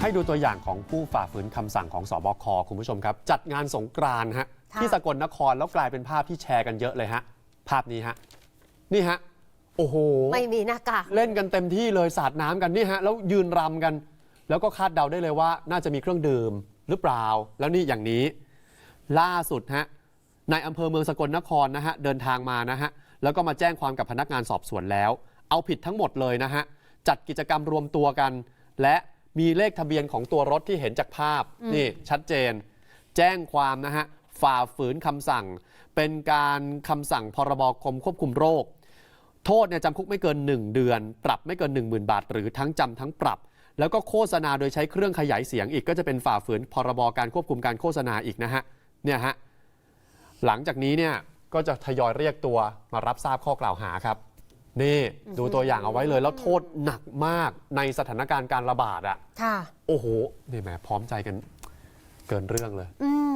ให้ดูตัวอย่างของผู้ฝ่าฝืนคำสั่งของสบคคุณผู้ชมครับ จัดงานสงกรานต์ฮะค่ะ ที่สกลนครแล้วกลายเป็นภาพที่แชร์กันเยอะเลยฮะ ภาพนี้ฮะ นี่ฮะ โอ้โห ไม่มีหน้ากาก เล่นกันเต็มที่เลยสาดน้ำกันนี่ฮะแล้วยืนรำกัน แล้วก็คาดเดาได้เลยว่า น่าจะมีเครื่องดื่มหรือเปล่า แล้วนี่อย่างนี้ ล่าสุดฮะนายอำเภอเมืองสกลนครนะฮะเดินทางมานะฮะแล้วก็มาแจ้งความกับพนักงานสอบสวนแล้ว เอาผิดทั้งหมดเลยนะฮะจัดกิจกรรมรวมตัวกัน และ มีเลขทะเบียนของตัวรถที่เห็นจากภาพนี่ชัดเจน แจ้งความนะฮะฝ่าฝืนคำสั่ง เป็นการคำสั่งพรบกรมควบคุมโรค โทษเนี่ยจำคุกไม่เกิน 1 เดือน ปรับไม่เกิน 10,000 บาท หรือทั้งจำทั้งปรับ แล้วก็โฆษณาโดยใช้เครื่องขยายเสียงอีกก็จะเป็นฝ่าฝืนพรบการควบคุมการโฆษณาอีกนะฮะเนี่ยฮะหลังจากนี้เนี่ยก็จะทยอยเรียกตัวมารับทราบข้อกล่าวหาครับ นี่ดูตัวอย่างเอาไว้เลยแล้วโทษหนักมากในสถานการณ์การระบาดอะค่ะ โอ้โหนี่แหมพร้อมใจกันเกินเรื่องเลย อืม